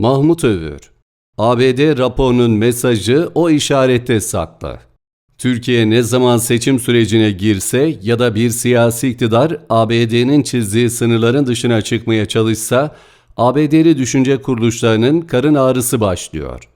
Mahmut Övür ABD raporunun mesajı o işarette saklı. Türkiye ne zaman seçim sürecine girse ya da bir siyasi iktidar ABD'nin çizdiği sınırların dışına çıkmaya çalışsa, ABD'li düşünce kuruluşlarının karın ağrısı başlıyor.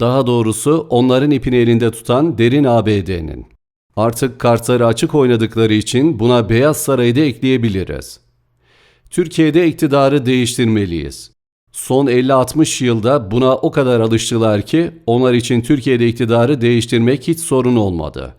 Daha doğrusu onların ipini elinde tutan derin ABD'nin. Artık kartları açık oynadıkları için buna Beyaz Saray'ı da ekleyebiliriz. Türkiye'de iktidarı değiştirmeliyiz. Son 50-60 yılda buna o kadar alıştılar ki onlar için Türkiye'de iktidarı değiştirmek hiç sorun olmadı.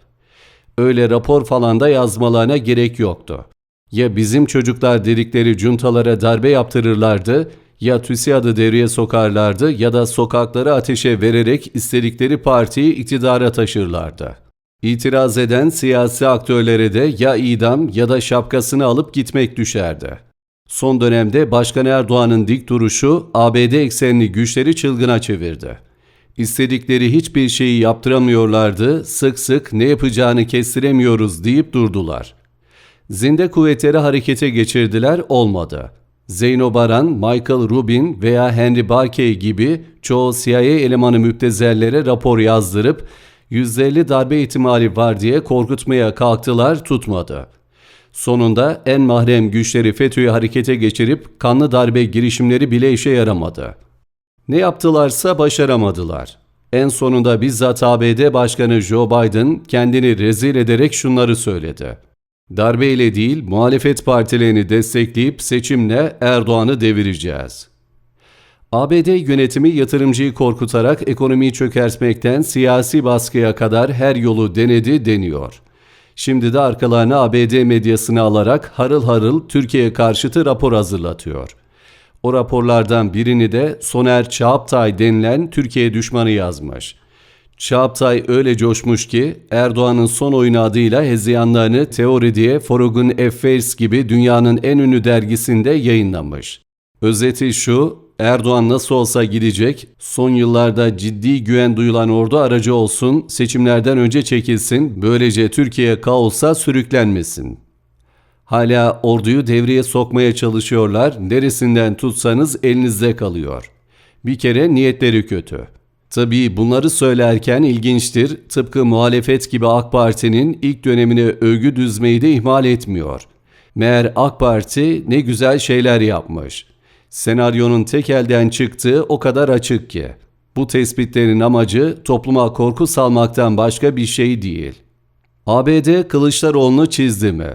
Öyle rapor falan da yazmalarına gerek yoktu. Ya bizim çocuklar dedikleri cuntalara darbe yaptırırlardı ya TÜSİAD'ı devreye sokarlardı ya da sokakları ateşe vererek istedikleri partiyi iktidara taşırlardı. İtiraz eden siyasi aktörlere de ya idam ya da şapkasını alıp gitmek düşerdi. Son dönemde Başkan Erdoğan'ın dik duruşu ABD eksenli güçleri çılgına çevirdi. İstedikleri hiçbir şeyi yaptıramıyorlardı, sık sık ne yapacağını kestiremiyoruz deyip durdular. Zinde kuvvetleri harekete geçirdiler, olmadı. Zeyno Baran, Michael Rubin veya Henry Barkey gibi çoğu CIA elemanı müptezellere rapor yazdırıp %50 darbe ihtimali var diye korkutmaya kalktılar, tutmadı.'' Sonunda en mahrem güçleri FETÖ'yü harekete geçirip kanlı darbe girişimleri bile işe yaramadı. Ne yaptılarsa başaramadılar. En sonunda bizzat ABD Başkanı Joe Biden kendini rezil ederek şunları söyledi. Darbeyle değil muhalefet partilerini destekleyip seçimle Erdoğan'ı devireceğiz. ABD yönetimi yatırımcıyı korkutarak ekonomiyi çökertmekten siyasi baskıya kadar her yolu denedi deniyor. Şimdi de arkalarına ABD medyasını alarak harıl harıl Türkiye karşıtı rapor hazırlatıyor. O raporlardan birini de Soner Çağaptay denilen Türkiye düşmanı yazmış. Çağaptay öyle coşmuş ki Erdoğan'ın son oyunu adıyla hezeyanlarını Teori diye Foreign Affairs gibi dünyanın en ünlü dergisinde yayınlamış. Özeti şu, Erdoğan nasıl olsa gidecek, son yıllarda ciddi güven duyulan ordu aracı olsun, seçimlerden önce çekilsin, böylece Türkiye kaosa sürüklenmesin. Hala orduyu devreye sokmaya çalışıyorlar, neresinden tutsanız elinizde kalıyor. Bir kere niyetleri kötü. Tabii bunları söylerken ilginçtir, tıpkı muhalefet gibi AK Parti'nin ilk dönemine övgü düzmeyi de ihmal etmiyor. Meğer AK Parti ne güzel şeyler yapmış.'' Senaryonun tek elden çıktığı o kadar açık ki. Bu tespitlerin amacı topluma korku salmaktan başka bir şey değil. ABD Kılıçdaroğlu'nu çizdi mi?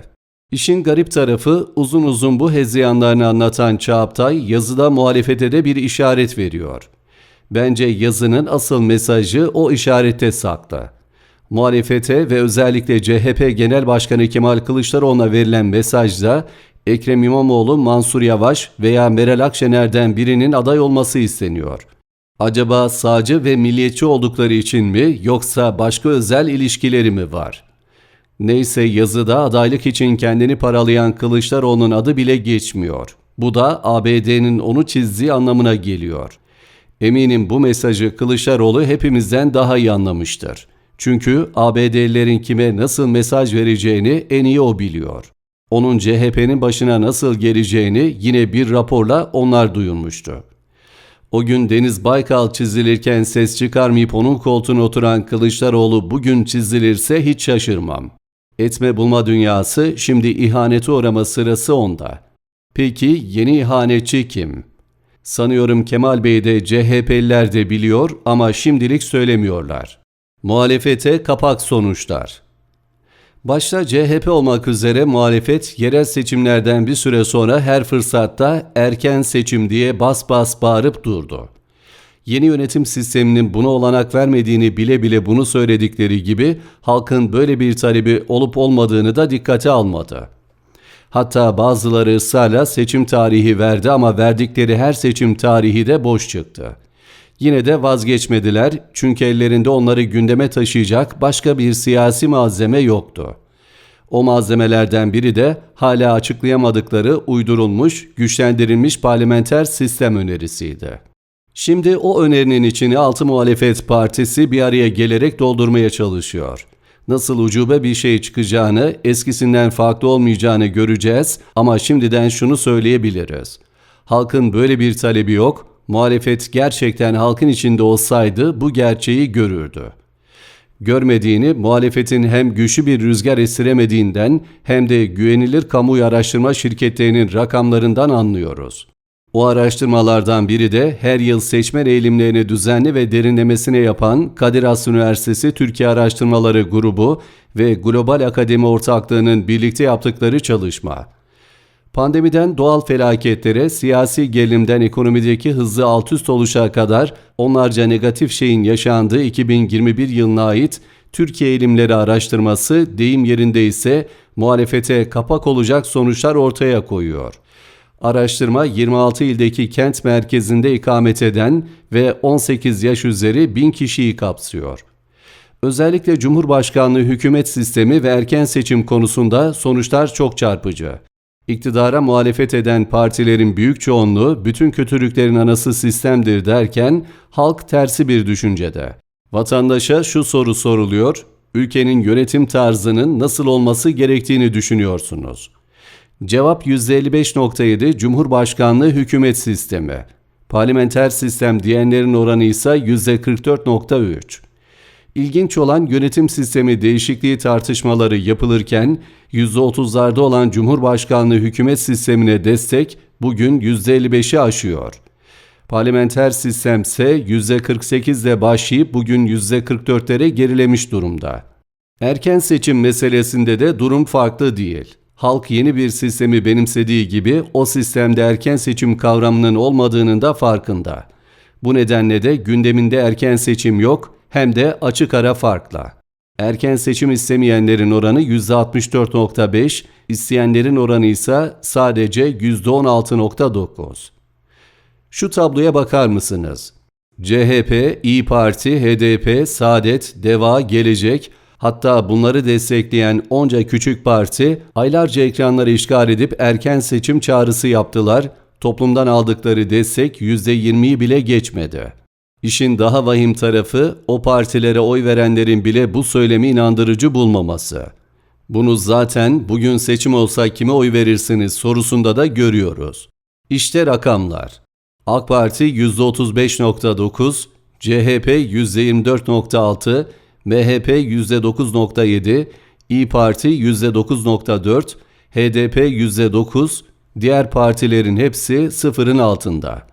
İşin garip tarafı uzun uzun bu hezeyanlarını anlatan Çağaptay yazıda muhalefete de bir işaret veriyor. Bence yazının asıl mesajı o işarette saklı. Muhalefete ve özellikle CHP Genel Başkanı Kemal Kılıçdaroğlu'na verilen mesajda Ekrem İmamoğlu, Mansur Yavaş veya Meral Akşener'den birinin aday olması isteniyor. Acaba sağcı ve milliyetçi oldukları için mi yoksa başka özel ilişkileri mi var? Neyse yazıda adaylık için kendini paralayan Kılıçdaroğlu'nun adı bile geçmiyor. Bu da ABD'nin onu çizdiği anlamına geliyor. Eminim bu mesajı Kılıçdaroğlu hepimizden daha iyi anlamıştır. Çünkü ABD'lilerin kime nasıl mesaj vereceğini en iyi o biliyor. Onun CHP'nin başına nasıl geleceğini yine bir raporla onlar duyurmuştu. O gün Deniz Baykal çizilirken ses çıkarmayıp onun koltuğuna oturan Kılıçdaroğlu bugün çizilirse hiç şaşırmam. Etme bulma dünyası şimdi ihanete uğrama sırası onda. Peki yeni ihanetçi kim? Sanıyorum Kemal Bey de CHP'liler de biliyor ama şimdilik söylemiyorlar. Muhalefete kapak sonuçlar. Başta CHP olmak üzere muhalefet yerel seçimlerden bir süre sonra her fırsatta erken seçim diye bas bas bağırıp durdu. Yeni yönetim sisteminin buna olanak vermediğini bile bile bunu söyledikleri gibi halkın böyle bir talebi olup olmadığını da dikkate almadı. Hatta bazıları ısrarla seçim tarihi verdi ama verdikleri her seçim tarihi de boş çıktı. Yine de vazgeçmediler çünkü ellerinde onları gündeme taşıyacak başka bir siyasi malzeme yoktu. O malzemelerden biri de hala açıklayamadıkları uydurulmuş, güçlendirilmiş parlamenter sistem önerisiydi. Şimdi o önerinin içini Altı Muhalefet Partisi bir araya gelerek doldurmaya çalışıyor. Nasıl ucube bir şey çıkacağını, eskisinden farklı olmayacağını göreceğiz ama şimdiden şunu söyleyebiliriz. Halkın böyle bir talebi yok, muhalefet gerçekten halkın içinde olsaydı bu gerçeği görürdü. Görmediğini muhalefetin hem güçlü bir rüzgar estiremediğinden hem de güvenilir kamuoyu araştırma şirketlerinin rakamlarından anlıyoruz. O araştırmalardan biri de her yıl seçmen eğilimlerini düzenli ve derinlemesine yapan Kadir Has Üniversitesi Türkiye Araştırmaları Grubu ve Global Akademi Ortaklığı'nın birlikte yaptıkları çalışma. Pandemiden doğal felaketlere, siyasi gerilimden ekonomideki hızlı alt üst oluşa kadar onlarca negatif şeyin yaşandığı 2021 yılına ait Türkiye eğilimleri araştırması deyim yerinde ise muhalefete kapak olacak sonuçlar ortaya koyuyor. Araştırma 26 ildeki kent merkezinde ikamet eden ve 18 yaş üzeri 1000 kişiyi kapsıyor. Özellikle Cumhurbaşkanlığı hükümet sistemi ve erken seçim konusunda sonuçlar çok çarpıcı. İktidara muhalefet eden partilerin büyük çoğunluğu bütün kötülüklerin anası sistemdir derken halk tersi bir düşüncede. Vatandaşa şu soru soruluyor, ülkenin yönetim tarzının nasıl olması gerektiğini düşünüyorsunuz. Cevap %55.7 Cumhurbaşkanlığı hükümet sistemi. Parlamenter sistem diyenlerin oranı ise %44.3. İlginç olan yönetim sistemi değişikliği tartışmaları yapılırken %30'larda olan Cumhurbaşkanlığı hükümet sistemine destek bugün %55'i aşıyor. Parlamenter sistem ise %48 ile başlayıp bugün %44'lere gerilemiş durumda. Erken seçim meselesinde de durum farklı değil. Halk yeni bir sistemi benimsediği gibi o sistemde erken seçim kavramının olmadığının da farkında. Bu nedenle de gündeminde erken seçim yok hem de açık ara farkla. Erken seçim istemeyenlerin oranı %64.5, isteyenlerin oranı ise sadece %16.9. Şu tabloya bakar mısınız? CHP, İyi Parti, HDP, Saadet, Deva, Gelecek, hatta bunları destekleyen onca küçük parti aylarca ekranları işgal edip erken seçim çağrısı yaptılar, toplumdan aldıkları destek %20'yi bile geçmedi. İşin daha vahim tarafı o partilere oy verenlerin bile bu söylemi inandırıcı bulmaması. Bunu zaten bugün seçim olsa kime oy verirsiniz sorusunda da görüyoruz. İşte rakamlar. AK Parti %35.9, CHP %24.6, MHP %9.7, İyi Parti %9.4, HDP %9, diğer partilerin hepsi sıfırın altında.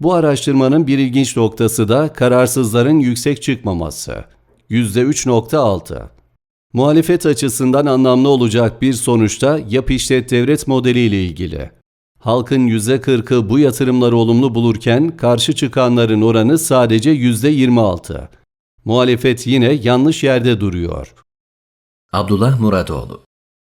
Bu araştırmanın bir ilginç noktası da kararsızların yüksek çıkmaması. %3.6. Muhalefet açısından anlamlı olacak bir sonuçta yap işlet devlet modeliyle ilgili. Halkın %40'ı bu yatırımları olumlu bulurken karşı çıkanların oranı sadece %26. Muhalefet yine yanlış yerde duruyor. Abdullah Muradoğlu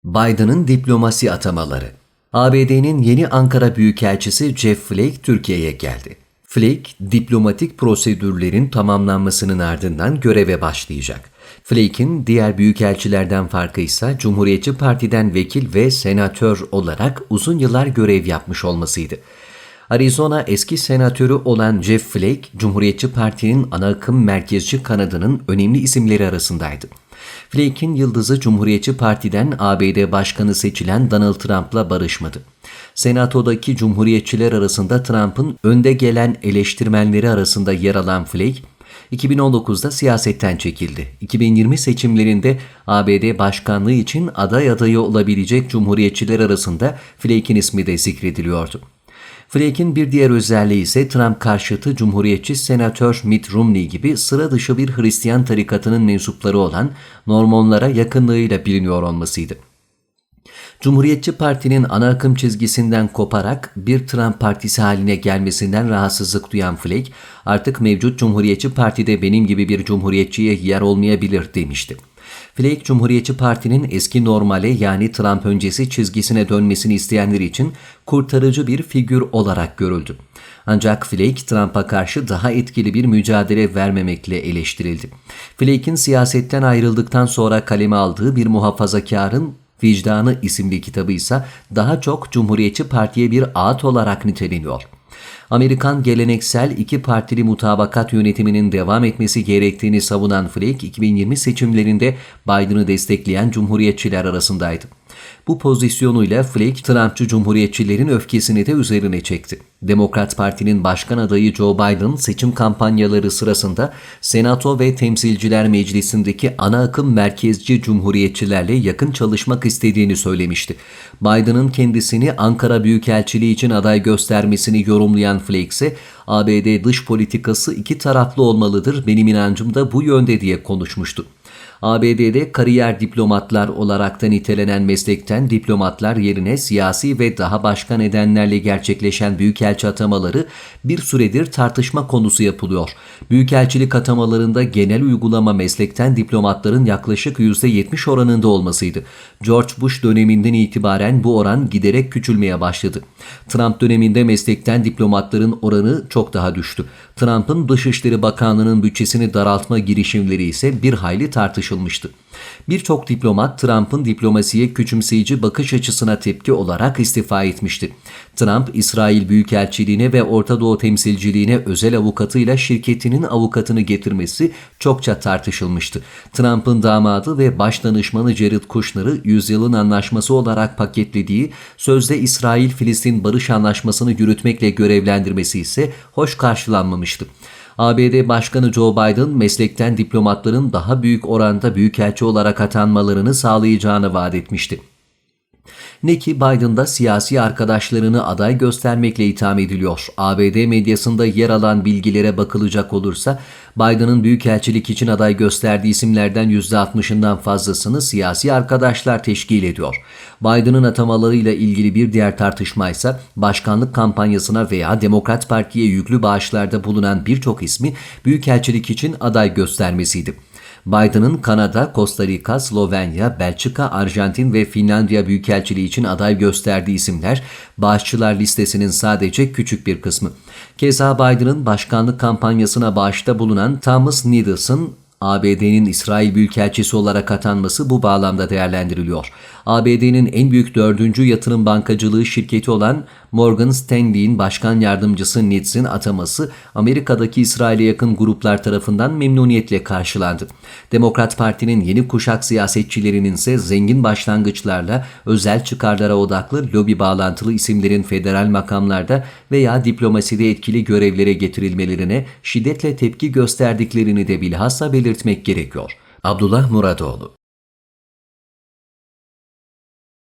Biden'ın diplomasi atamaları ABD'nin yeni Ankara Büyükelçisi Jeff Flake Türkiye'ye geldi. Flake, diplomatik prosedürlerin tamamlanmasının ardından göreve başlayacak. Flake'in diğer büyükelçilerden farkı ise Cumhuriyetçi Parti'den vekil ve senatör olarak uzun yıllar görev yapmış olmasıydı. Arizona eski senatörü olan Jeff Flake, Cumhuriyetçi Parti'nin ana akım merkezci kanadının önemli isimleri arasındaydı. Flake'in yıldızı Cumhuriyetçi Parti'den ABD Başkanı seçilen Donald Trump'la barışmadı. Senatodaki Cumhuriyetçiler arasında Trump'ın önde gelen eleştirmenleri arasında yer alan Flake, 2019'da siyasetten çekildi. 2020 seçimlerinde ABD başkanlığı için aday adayı olabilecek Cumhuriyetçiler arasında Flake'in ismi de zikrediliyordu. Flake'in bir diğer özelliği ise Trump karşıtı Cumhuriyetçi Senatör Mitt Romney gibi sıra dışı bir Hristiyan tarikatının mensupları olan Normonlara yakınlığıyla biliniyor olmasıydı. Cumhuriyetçi Parti'nin ana akım çizgisinden koparak bir Trump partisi haline gelmesinden rahatsızlık duyan Flake, artık mevcut Cumhuriyetçi Parti'de benim gibi bir cumhuriyetçiye yer olmayabilir demişti. Flake, Cumhuriyetçi Parti'nin eski normale yani Trump öncesi çizgisine dönmesini isteyenler için kurtarıcı bir figür olarak görüldü. Ancak Flake, Trump'a karşı daha etkili bir mücadele vermemekle eleştirildi. Flake'in siyasetten ayrıldıktan sonra kaleme aldığı bir muhafazakarın Vicdanı isimli kitabı ise daha çok Cumhuriyetçi Parti'ye bir ağıt olarak niteleniyor. Amerikan geleneksel iki partili mutabakat yönetiminin devam etmesi gerektiğini savunan Flake 2020 seçimlerinde Biden'ı destekleyen cumhuriyetçiler arasındaydı. Bu pozisyonuyla Flake, Trumpçı Cumhuriyetçilerin öfkesini de üzerine çekti. Demokrat Parti'nin başkan adayı Joe Biden seçim kampanyaları sırasında Senato ve Temsilciler Meclisi'ndeki ana akım merkezci cumhuriyetçilerle yakın çalışmak istediğini söylemişti. Biden'ın kendisini Ankara Büyükelçiliği için aday göstermesini yorumlayan Flake ise ABD dış politikası iki taraflı olmalıdır benim inancım da bu yönde diye konuşmuştu. ABD'de kariyer diplomatlar olarak da nitelenen meslekten diplomatlar yerine siyasi ve daha başka nedenlerle gerçekleşen büyükelçi atamaları bir süredir tartışma konusu yapılıyor. Büyükelçilik atamalarında genel uygulama meslekten diplomatların yaklaşık %70 oranında olmasıydı. George Bush döneminden itibaren bu oran giderek küçülmeye başladı. Trump döneminde meslekten diplomatların oranı çok daha düştü. Trump'ın Dışişleri Bakanlığı'nın bütçesini daraltma girişimleri ise bir hayli tartışılmıştı. Birçok diplomat Trump'ın diplomasiye küçümseyici bakış açısına tepki olarak istifa etmişti. Trump, İsrail Büyükelçiliğine ve Orta Doğu temsilciliğine özel avukatıyla şirketinin avukatını getirmesi çokça tartışılmıştı. Trump'ın damadı ve baş danışmanı Jared Kushner'ı yüzyılın anlaşması olarak paketlediği sözde İsrail-Filistin barış anlaşmasını yürütmekle görevlendirmesi ise hoş karşılanmamıştı. ABD Başkanı Joe Biden meslekten diplomatların daha büyük oranda büyükelçi olarak atanmalarını sağlayacağını vaat etmişti. Ne ki Biden'da siyasi arkadaşlarını aday göstermekle itham ediliyor. ABD medyasında yer alan bilgilere bakılacak olursa Biden'ın büyükelçilik için aday gösterdiği isimlerden %60'ından fazlasını siyasi arkadaşlar teşkil ediyor. Biden'ın atamalarıyla ilgili bir diğer tartışma ise başkanlık kampanyasına veya Demokrat Parti'ye yüklü bağışlarda bulunan birçok ismi büyükelçilik için aday göstermesiydi. Biden'ın Kanada, Costa Rica, Slovenya, Belçika, Arjantin ve Finlandiya Büyükelçiliği için aday gösterdiği isimler bağışçılar listesinin sadece küçük bir kısmı. Keza Biden'ın başkanlık kampanyasına bağışta bulunan Thomas Needles'ın ABD'nin İsrail Büyükelçisi olarak atanması bu bağlamda değerlendiriliyor. ABD'nin en büyük dördüncü yatırım bankacılığı şirketi olan Morgan Stanley'in başkan yardımcısı Nitz'in ataması Amerika'daki İsrail'e yakın gruplar tarafından memnuniyetle karşılandı. Demokrat Parti'nin yeni kuşak siyasetçilerinin ise zengin başlangıçlarla özel çıkarlara odaklı lobi bağlantılı isimlerin federal makamlarda veya diplomaside etkili görevlere getirilmelerine şiddetle tepki gösterdiklerini de bilhassa belirtmek gerekiyor. Abdullah Muradoğlu